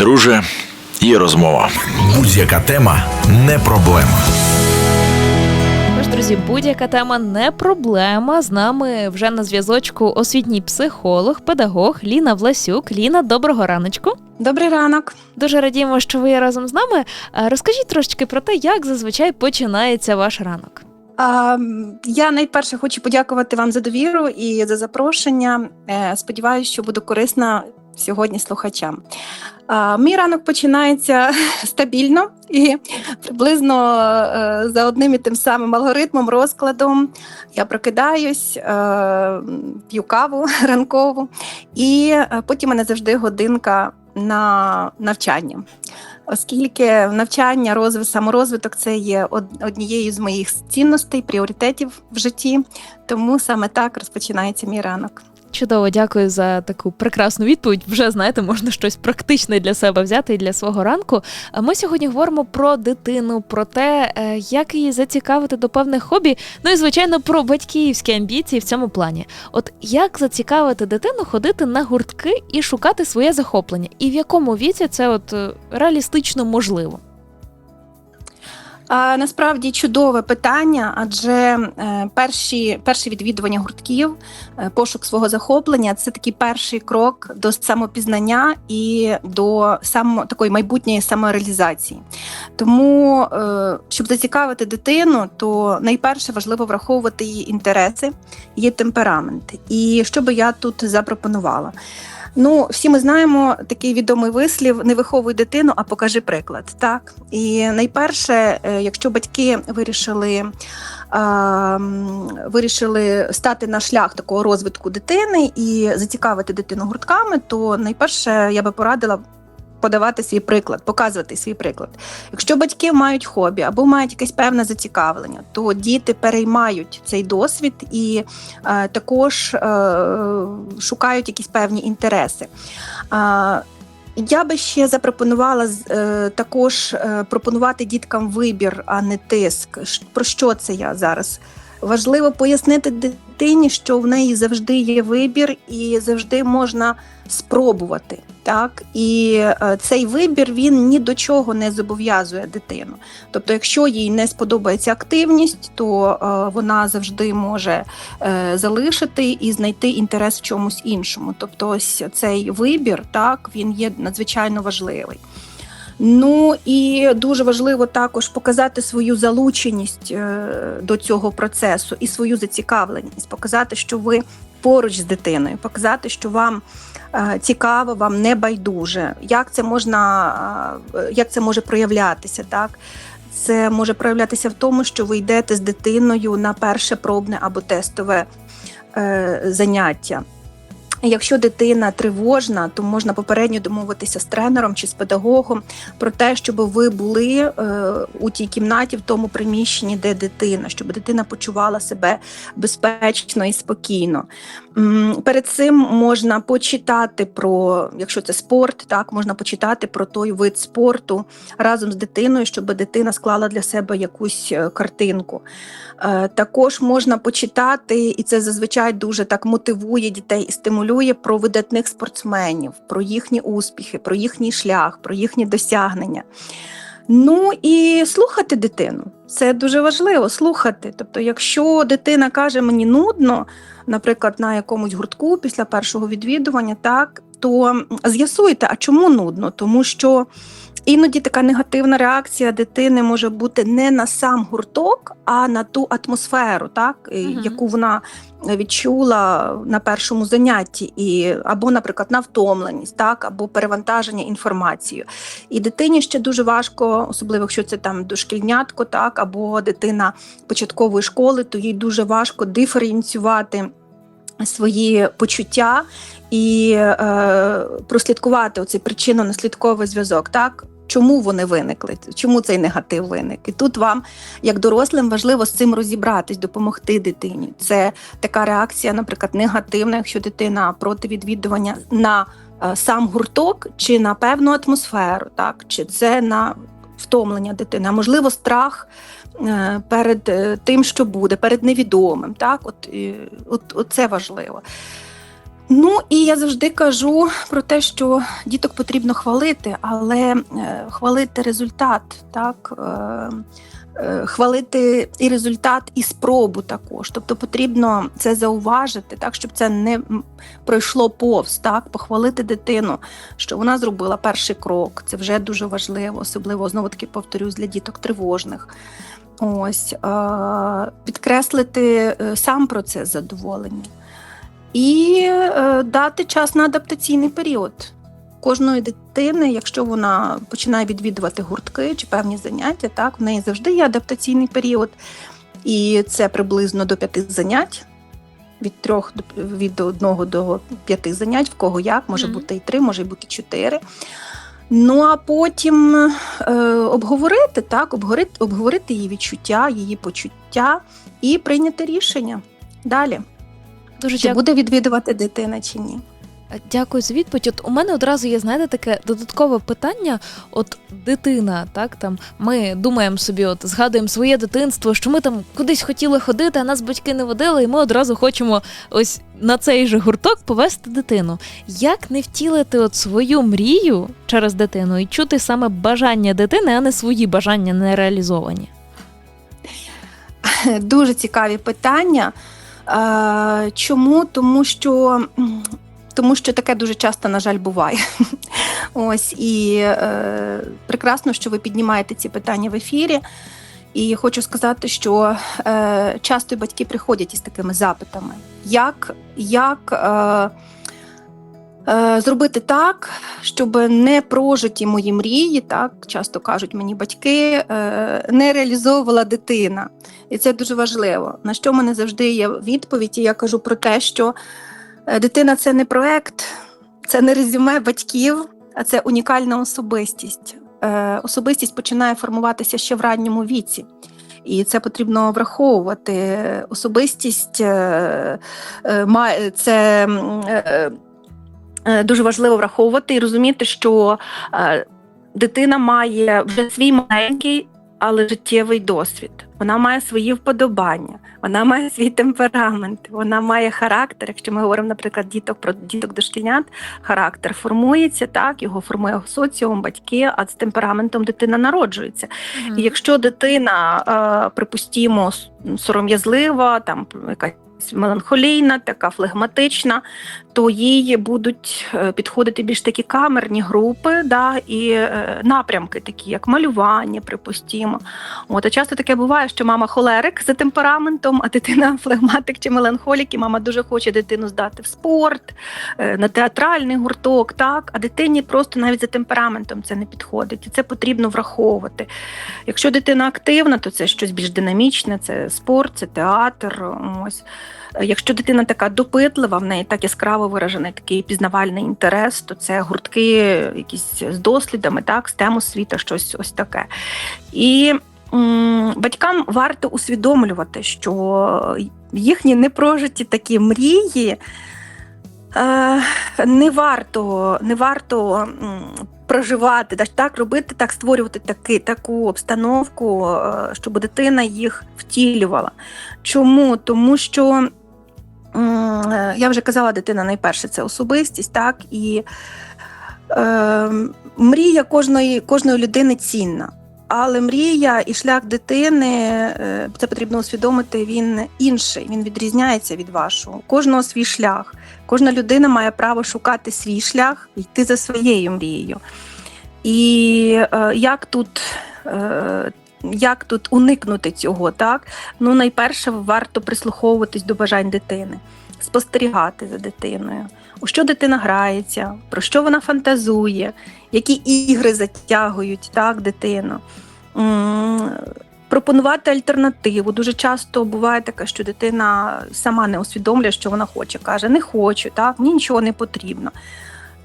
Друже, є розмова. Будь-яка тема не проблема. Друзі, будь-яка тема не проблема. З нами вже на зв'язочку освітній психолог, педагог Ліна Власюк. Ліна, доброго раночку. Добрий ранок. Дуже радіємо, що ви є разом з нами. Розкажіть трошечки про те, як зазвичай починається ваш ранок. А, я найперше хочу подякувати вам за довіру і за запрошення. Е, Сподіваюся, що буду корисна сьогодні слухачам. Мій ранок починається стабільно і приблизно е, за одним і тим самим алгоритмом, розкладом. Я прокидаюсь, е, п'ю каву ранкову, і е, потім мене завжди годинка на навчання. Оскільки навчання, розвиток, саморозвиток це є однією з моїх цінностей, пріоритетів в житті, тому саме так розпочинається мій ранок. Чудово, дякую за таку прекрасну відповідь. Вже знаєте, можна щось практичне для себе взяти і для свого ранку. А Ми сьогодні говоримо про дитину, про те, е, як її зацікавити до певних хобі. Ну і звичайно про батьківські амбіції в цьому плані. От як зацікавити дитину ходити на гуртки і шукати своє захоплення, і в якому віці це от е, реалістично можливо? Насправді чудове питання, адже е, перші, перші відвідування гуртків, е, пошук свого захоплення це такий перший крок до самопізнання і до само, такої майбутньої самореалізації. Тому, е, щоб зацікавити дитину, то найперше важливо враховувати її інтереси, її темперамент. І що би я тут запропонувала? Ну, всі ми знаємо такий відомий вислів: не виховуй дитину, а покажи приклад. Так і найперше, е, якщо батьки вирішили. е, Вирішили стати на шлях такого розвитку дитини і зацікавити дитину гуртками, то найперше я би порадила подавати свій приклад, показувати свій приклад. Якщо батьки мають хобі або мають якесь певне зацікавлення, то діти переймають цей досвід і е, також е, шукають якісь певні інтереси. Е, я би ще запропонувала е, також е, пропонувати діткам вибір, а не тиск. Про що це я зараз? Важливо пояснити дитині, що в неї завжди є вибір і завжди можна спробувати. Так? І е, цей вибір він ні до чого не зобов'язує дитину. Тобто, якщо їй не сподобається активність, то е, вона завжди може е, залишити і знайти інтерес в чомусь іншому. Тобто, ось цей вибір, так, він є надзвичайно важливий. Ну і дуже важливо також показати свою залученість е, до цього процесу і свою зацікавленість, показати, що ви поруч з дитиною, показати, що вам е, цікаво, вам не байдуже. Як це можна, е, як це може проявлятися, так? Це може проявлятися в тому, що ви йдете з дитиною на перше пробне або тестове заняття. Якщо дитина тривожна, то можна попередньо домовитися з тренером чи з педагогом про те, щоб ви були е, у тій кімнаті, в тому приміщенні, де дитина, щоб дитина почувала себе безпечно і спокійно. Перед цим можна почитати про, якщо це спорт, так можна почитати про той вид спорту разом з дитиною, щоб дитина склала для себе якусь е, картинку. Е, Також можна почитати, і це зазвичай дуже так мотивує дітей і стимулює про видатних спортсменів, про їхні успіхи, про їхній шлях, про їхні досягнення. Ну і слухати дитину. Це дуже важливо слухати. Тобто, якщо дитина каже мені нудно, наприклад, на якомусь гуртку після першого відвідування, так то з'ясуйте, а чому нудно? Тому що іноді така негативна реакція дитини може бути не на сам гурток, а на ту атмосферу, так, Мгм. яку вона відчула на першому занятті, і або, наприклад, на втомленість, так, або перевантаження інформацією. І дитині ще дуже важко, особливо якщо це там дошкільнятко, так, або дитина початкової школи, то їй дуже важко диференціювати свої почуття і е, прослідкувати оцей причинно-наслідковий зв'язок. Так? Чому вони виникли? Чому цей негатив виник? І тут вам, як дорослим, важливо з цим розібратись, допомогти дитині. Це така реакція, наприклад, негативна, якщо дитина проти відвідування на е, сам гурток чи на певну атмосферу, так? чи це на втомлення дитини, а можливо, страх е, перед е, тим, що буде, перед невідомим. Так? От, от, от це важливо. Ну і я завжди кажу про те, що діток потрібно хвалити, але е, хвалити результат, так. Е, Хвалити і результат, і спробу також. Тобто потрібно це зауважити, так щоб це не пройшло повз, так похвалити дитину, що вона зробила перший крок. Це вже дуже важливо, особливо знову таки повторюсь для діток тривожних. Ось е, підкреслити е, сам процес задоволення і дати час на адаптаційний період кожної дитини, якщо вона починає відвідувати гуртки чи певні заняття, так в неї завжди є адаптаційний період, і це приблизно до п'яти занять. Від трьох від одного до п'яти занять, в кого як, може Мгм. бути і три, може бути чотири. Ну а потім е, обговорити так, обговорити, обговорити її відчуття, її почуття і прийняти рішення далі. Дуже Чи дякую. буде відвідувати дитина чи ні? Дякую за відповідь. От у мене одразу є, знаєте, таке додаткове питання. От дитина, так там ми думаємо собі, от згадуємо своє дитинство, що ми там кудись хотіли ходити, а нас батьки не водили, і ми одразу хочемо ось на цей же гурток повести дитину. Як не втілити от свою мрію через дитину і чути саме бажання дитини, а не свої бажання нереалізовані? Дуже цікаві питання. Е, Чому? Тому що, тому що таке дуже часто, на жаль, буває. Ось і е, прекрасно, що ви піднімаєте ці питання в ефірі. І хочу сказати, що е, часто батьки приходять із такими запитами, як, як е, е, зробити так, щоб не прожиті мої мрії, так часто кажуть мені батьки, е, не реалізовувала дитина. І це дуже важливо. На що в мене завжди є відповідь, і я кажу про те, що дитина це не проект, це не резюме батьків, а це унікальна особистість. Е, Особистість починає формуватися ще в ранньому віці. І це потрібно враховувати. Особистість е, е, це е, е, дуже важливо враховувати і розуміти, що е, дитина має вже свій маленький, але життєвий досвід. Вона має свої вподобання, вона має свій темперамент, вона має характер. Якщо ми говоримо, наприклад, діток про діток дошкільнят, характер формується так, його формує соціум, батьки, а з темпераментом дитина народжується. І якщо дитина, е, припустімо, сором'язлива, там якась меланхолійна, така флегматична, то їй будуть е, підходити більш такі камерні групи, да, і е, напрямки, такі як малювання, припустімо. От, а часто таке буває, що мама холерик за темпераментом, а дитина флегматик чи меланхолік, і мама дуже хоче дитину здати в спорт, е, на театральний гурток, так, а дитині просто навіть за темпераментом це не підходить. І це потрібно враховувати. Якщо дитина активна, то це щось більш динамічне, це спорт, це театр. Ось. Е, Якщо дитина така допитлива, в неї так яскраво виражений такий пізнавальний інтерес, то це гуртки якісь з дослідами, так, з тему світу, щось ось таке. І м, батькам варто усвідомлювати, що їхні непрожиті такі мрії. Е, не варто, не варто проживати, так робити, так створювати таки, таку обстановку, е, щоб дитина їх втілювала. Чому? Тому що е, я вже казала, дитина найперше це особистість, так і е, мрія кожної, кожної людини цінна. Але мрія і шлях дитини, е, це потрібно усвідомити, він інший, він відрізняється від вашого. Кожного свій шлях. Кожна людина має право шукати свій шлях йти за своєю мрією. І е, як тут. Е, як тут уникнути цього, так? Ну, найперше, варто прислуховуватись до бажань дитини, спостерігати за дитиною, у що дитина грається, про що вона фантазує, які ігри затягують так, дитину. Пропонувати альтернативу. Дуже часто буває таке, що дитина сама не усвідомлює, що вона хоче. Каже, не хочу, так, мені нічого не потрібно.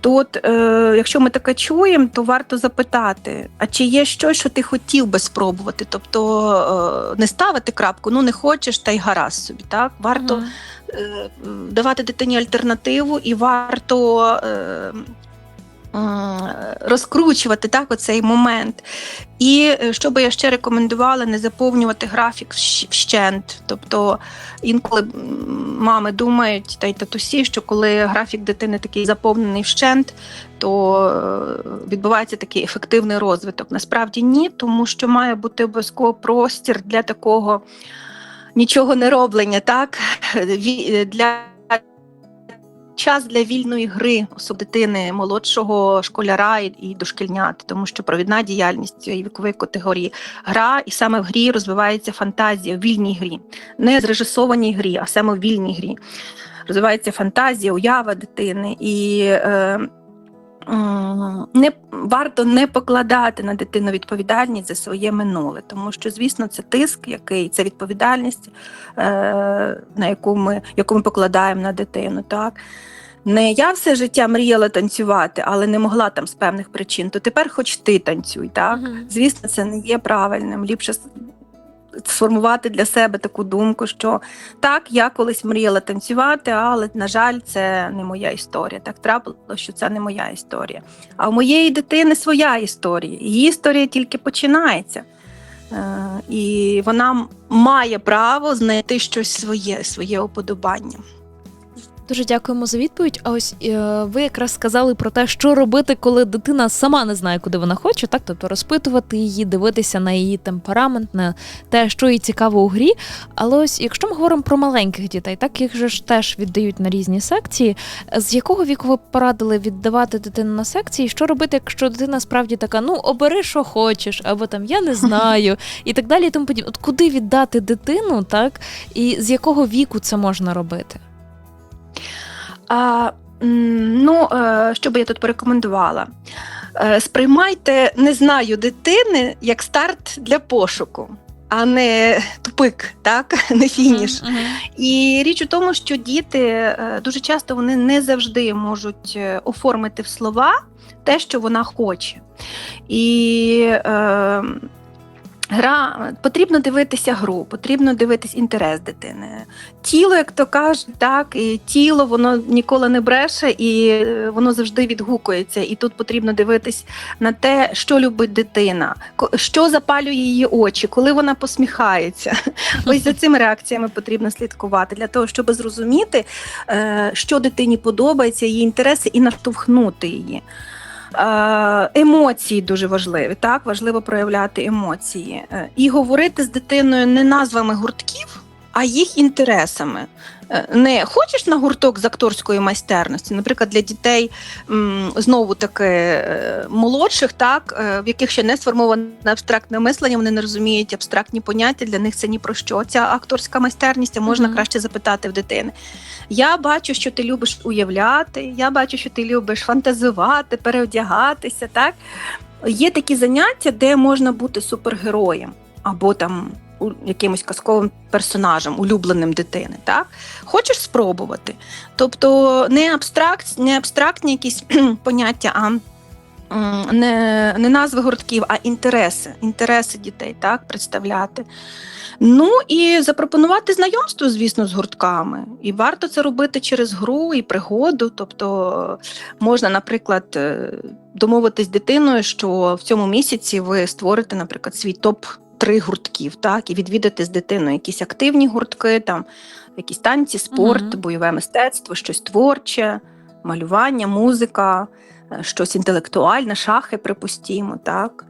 То от, е, якщо ми таке чуємо, то варто запитати, а чи є щось, що ти хотів би спробувати? Тобто е, не ставити крапку, ну не хочеш, та й гаразд собі. Так? Варто Мгм. е, давати дитині альтернативу, і варто е, розкручувати так, оцей момент. І е, що би я ще рекомендувала, не заповнювати графік вщент. Тобто інколи мами думають, та й татусі, що коли графік дитини такий заповнений вщент, то е, відбувається такий ефективний розвиток. Насправді ні, тому що має бути обов'язково простір для такого нічого не роблення, так? Для час для вільної гри особ дитини молодшого школяра і, дошкільнят, тому що провідна діяльність цієї вікової категорії гра, і саме в грі розвивається фантазія в вільній грі, не зрежисованій грі, а саме в вільній грі. Розвивається фантазія, уява дитини і. Е, не варто не покладати на дитину відповідальність за своє минуле, тому що, звісно, це тиск, який це відповідальність, е, на яку ми, яку ми покладаємо на дитину. Так? Не я все життя мріяла танцювати, але не могла там з певних причин, то тепер хоч ти танцюй. Так? Мгм. Звісно, це не є правильним. Ліпше сформувати для себе таку думку, що так, я колись мріяла танцювати, але, на жаль, це не моя історія. Так трапилося, що це не моя історія. А у моєї дитини своя історія. Її історія тільки починається. Е, І вона має право знайти щось своє, своє уподобання. Дуже дякуємо за відповідь. А ось е, ви якраз сказали про те, що робити, коли дитина сама не знає, куди вона хоче, так тобто розпитувати її, дивитися на її темперамент, на те, що їй цікаво у грі. Але ось якщо ми говоримо про маленьких дітей, так їх же ж теж віддають на різні секції. З якого віку ви порадили віддавати дитину на секції? Що робити, якщо дитина справді така, ну обери, що хочеш, або там я не знаю, і так далі. І тому подібне. От куди віддати дитину, так і з якого віку це можна робити? А, ну, е, що би я тут порекомендувала? Е, Сприймайте не знаю дитини як старт для пошуку, а не тупик, так? не фініш. Мгм, мгм. І річ у тому, що діти е, дуже часто вони не завжди можуть оформити в слова те, що вона хоче. І е, гра потрібно дивитися гру, потрібно дивитись інтерес дитини. Тіло, як то кажуть, так, і тіло воно ніколи не бреше, і е, воно завжди відгукується. І тут потрібно дивитись на те, що любить дитина, що запалює її очі, коли вона посміхається. Ось за цими реакціями потрібно слідкувати для того, щоб зрозуміти, е, що дитині подобається, її інтереси, і наштовхнути її. Е, Емоції дуже важливі. Так, важливо проявляти емоції Е, і говорити з дитиною не назвами гуртків, а їх інтересами. Не хочеш на гурток з акторської майстерності, наприклад, для дітей знову таки е, молодших, так е, в яких ще не сформоване абстрактне мислення, вони не розуміють абстрактні поняття. Для них це ні про що. Ця акторська майстерність а можна Мгм. краще запитати в дитини. Я бачу, що ти любиш уявляти, я бачу, що ти любиш фантазувати, переодягатися. Так є такі заняття, де можна бути супергероєм або там якимось казковим персонажем, улюбленим дитини. Так хочеш спробувати? Тобто не абстракт, не абстрактні якісь поняття, а не, не назви гуртків, а інтереси, інтереси дітей, так, представляти. Ну і запропонувати знайомство, звісно, з гуртками. І варто це робити через гру і пригоду. Тобто можна, наприклад, е, домовитись з дитиною, що в цьому місяці ви створите, наприклад, свій топ. Три гуртків, так, і відвідати з дитиною якісь активні гуртки, там якісь танці, спорт, Мгм. бойове мистецтво, щось творче, малювання, музика, е, щось інтелектуальне, шахи, припустімо, так.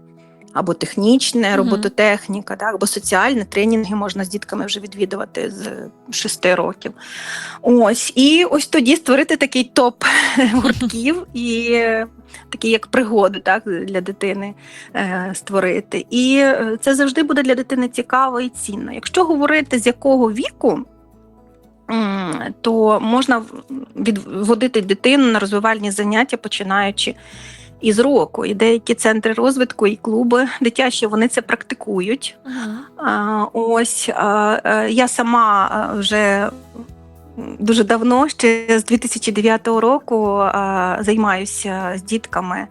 Або технічне, робототехніка, так, або соціальне тренінги можна з дітками вже відвідувати з 6 років. Ось, і ось тоді створити такий топ гуртків і е, такий як пригоду так, для дитини е, створити. І е, це завжди буде для дитини цікаво і цінно. Якщо говорити з якого віку, то можна відводити дитину на розвивальні заняття, починаючи із року. І деякі центри розвитку і клуби дитячі вони це практикують. Мгм. А, Ось а, е, я сама вже дуже давно, ще з 2009 року, займаюся з дітками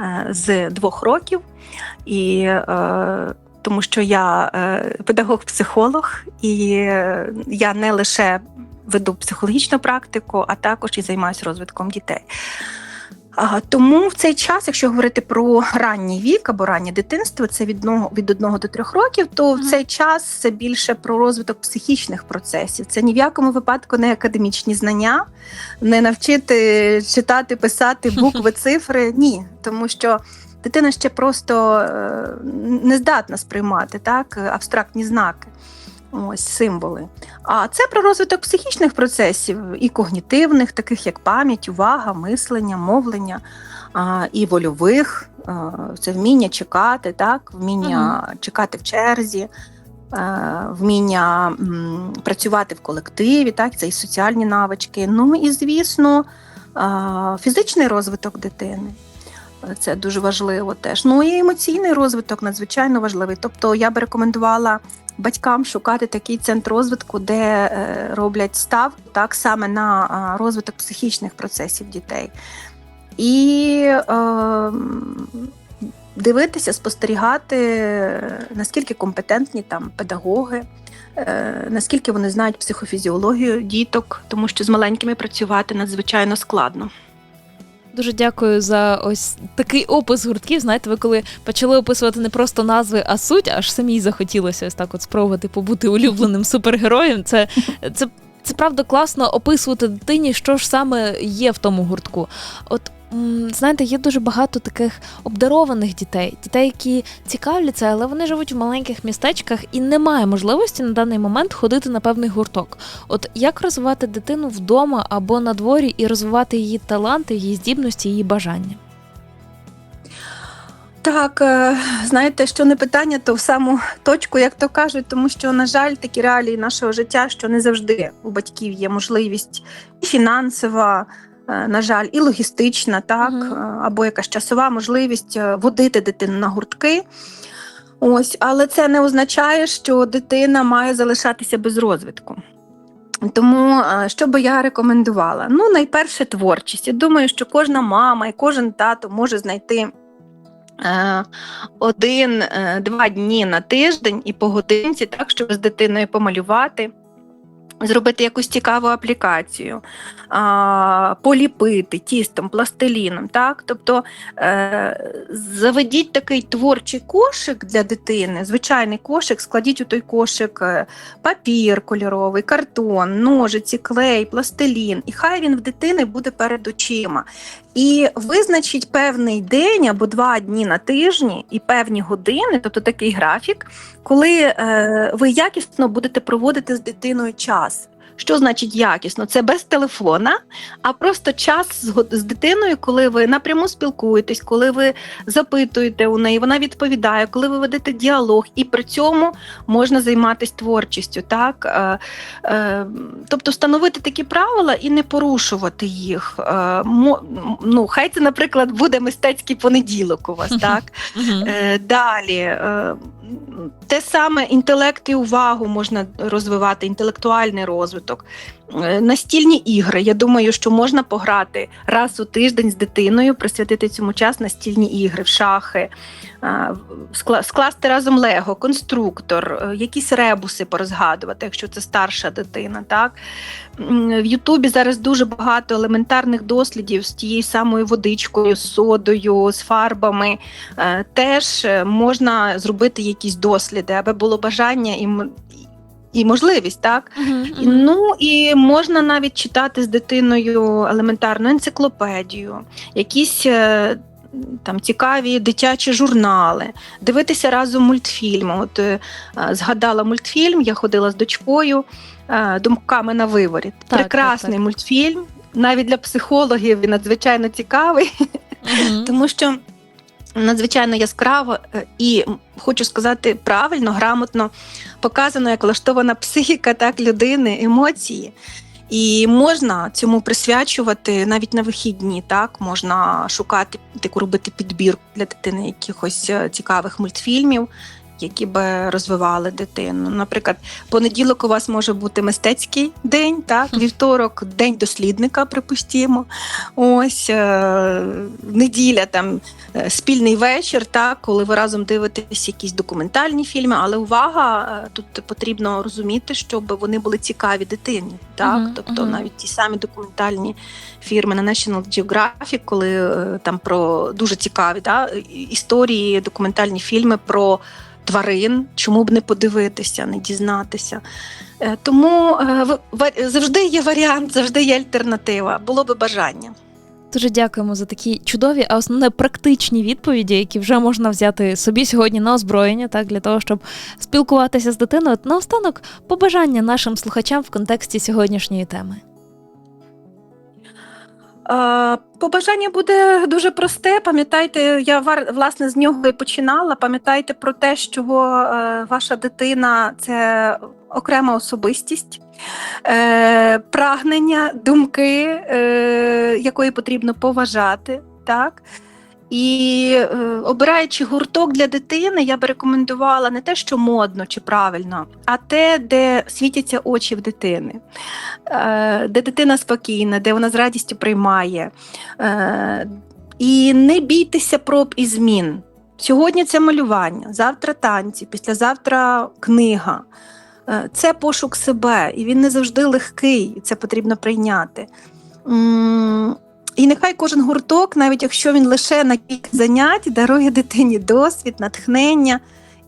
е, з двох років, і е, тому що я е, педагог-психолог, і е, я не лише веду психологічну практику, а також і займаюся розвитком дітей. Тому в цей час, якщо говорити про ранній вік або раннє дитинство, це від одного, від одного до трьох років, то в цей час це більше про розвиток психічних процесів. Це ні в якому випадку не академічні знання, не навчити читати, писати букви, цифри. Ні, тому що дитина ще просто е, не здатна сприймати так абстрактні знаки. Ось символи. А це про розвиток психічних процесів і когнітивних, таких як пам'ять, увага, мислення, мовлення, а, і вольових, а, це вміння чекати, так, вміння чекати в черзі, е, вміння м, працювати в колективі, так, це і соціальні навички. Ну і, звісно, а, фізичний розвиток дитини. Це дуже важливо теж. Ну і емоційний розвиток надзвичайно важливий. Тобто я би рекомендувала батькам шукати такий центр розвитку, де е, роблять ставку так саме на а, розвиток психічних процесів дітей. І е, дивитися, спостерігати, е, наскільки компетентні там педагоги. е, Наскільки вони знають психофізіологію діток, тому що з маленькими працювати надзвичайно складно. Дуже дякую за ось такий опис гуртків. Знаєте, ви коли почали описувати не просто назви, а суть, аж самій захотілося ось так от спробувати побути улюбленим супергероєм. Це, це, це правда класно описувати дитині, що ж саме є в тому гуртку. От знаєте, є дуже багато таких обдарованих дітей, дітей, які цікавляться, але вони живуть в маленьких містечках і немає можливості на даний момент ходити на певний гурток. От як розвивати дитину вдома або на дворі і розвивати її таланти, її здібності, її бажання? Так, е, знаєте, що не питання, то в саму точку, як то кажуть, тому що, на жаль, такі реалії нашого життя, що не завжди у батьків є можливість фінансова, на жаль, і логістична, так, е, або якась часова можливість е, водити дитину на гуртки. Ось, але це не означає, що дитина має залишатися без розвитку. Тому е, що би я рекомендувала? Ну, найперше творчість. Я думаю, що кожна мама і кожен тато може знайти е, один-два дні на тиждень і по годинці, так, щоб з дитиною помалювати. Зробити якусь цікаву аплікацію, а, поліпити тістом, пластиліном. Так? Тобто е, заведіть такий творчий кошик для дитини, звичайний кошик, складіть у той кошик е, папір кольоровий, картон, ножиці, клей, пластилін, і хай він в дитини буде перед очима. І визначіть певний день або два дні на тижні і певні години, тобто такий графік, коли е, ви якісно будете проводити з дитиною час. Що значить якісно? Це без телефона, а просто час з, з дитиною, коли ви напряму спілкуєтесь, коли ви запитуєте у неї, вона відповідає, коли ви ведете діалог, і при цьому можна займатися творчістю. Так? Е, е, тобто встановити такі правила і не порушувати їх. Е, мо, ну, хай це, наприклад, буде мистецький понеділок у вас, так? Е, Далі е, те саме інтелект і увагу можна розвивати, інтелектуальний розвиток. Е, Настільні ігри. Я думаю, що можна пограти раз у тиждень з дитиною, присвятити цьому час настільні ігри, в шахи, е, скласти разом лего, конструктор, е, якісь ребуси порозгадувати, якщо це старша дитина. Так? В Ютубі зараз дуже багато елементарних дослідів з тією самою водичкою, з содою, з фарбами. Е, Теж е, можна зробити якісь досліди, аби було бажання і, і можливість, так? І, Ну і можна навіть читати з дитиною елементарну енциклопедію, якісь. е, Там цікаві дитячі журнали, дивитися разом мультфільми. От е, е, згадала мультфільм, я ходила з дочкою е, думками на виворіт. Так, Прекрасний так, так. мультфільм, навіть для психологів він надзвичайно цікавий. Тому що надзвичайно яскраво і хочу сказати правильно, грамотно показано, як влаштована психіка так людини, емоції. І можна цьому присвячувати навіть на вихідні, так? Можна шукати таку робити підбірку для дитини якихось е, цікавих мультфільмів які би розвивали дитину. Наприклад, понеділок у вас може бути мистецький день, так, вівторок день дослідника, припустімо. Ось е, неділя там е, спільний вечір, так, коли ви разом дивитесь якісь документальні фільми, але увага, е, тут потрібно розуміти, щоб вони були цікаві дитині. Так? Мгм, тобто мгм. навіть ті самі документальні фірми на National Geographic, коли е, там про дуже цікаві да, історії, документальні фільми про тварин, чому б не подивитися, не дізнатися. Е, Тому е, завжди є варіант, завжди є альтернатива. Було би бажання. Дуже дякуємо за такі чудові, а основне практичні відповіді, які вже можна взяти собі сьогодні на озброєння, так для того, щоб спілкуватися з дитиною. Наостанок, побажання нашим слухачам в контексті сьогоднішньої теми. Побажання буде дуже просте. Пам'ятайте, я власне з нього і починала. Пам'ятайте про те, що е, ваша дитина це окрема особистість, е, прагнення, думки, е, якої потрібно поважати. Так? І е, обираючи гурток для дитини, я би рекомендувала не те, що модно чи правильно, а те, де світяться очі в дитини, е, де дитина спокійна, де вона з радістю приймає. Е, І не бійтеся проб і змін. Сьогодні це малювання, завтра танці, післязавтра книга. Е, Це пошук себе, і він не завжди легкий, і це потрібно прийняти. І нехай кожен гурток, навіть якщо він лише на кілька занять, дарує дитині досвід, натхнення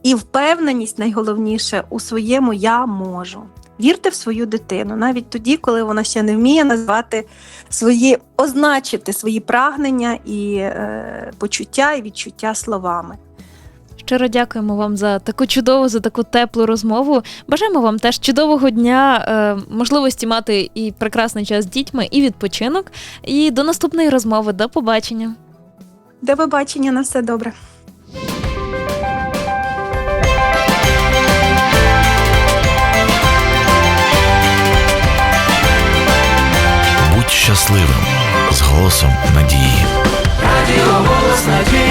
і впевненість, найголовніше, у своєму я можу. Вірте в свою дитину, навіть тоді, коли вона ще не вміє назвати свої, означити свої прагнення і е, почуття і відчуття словами. Щиро дякуємо вам за таку чудову, за таку теплу розмову. Бажаємо вам теж чудового дня, е, можливості мати і прекрасний час з дітьми, і відпочинок. І до наступної розмови. До побачення. До побачення, на все добре. Будь щасливим з голосом надії. Радіо голос надії.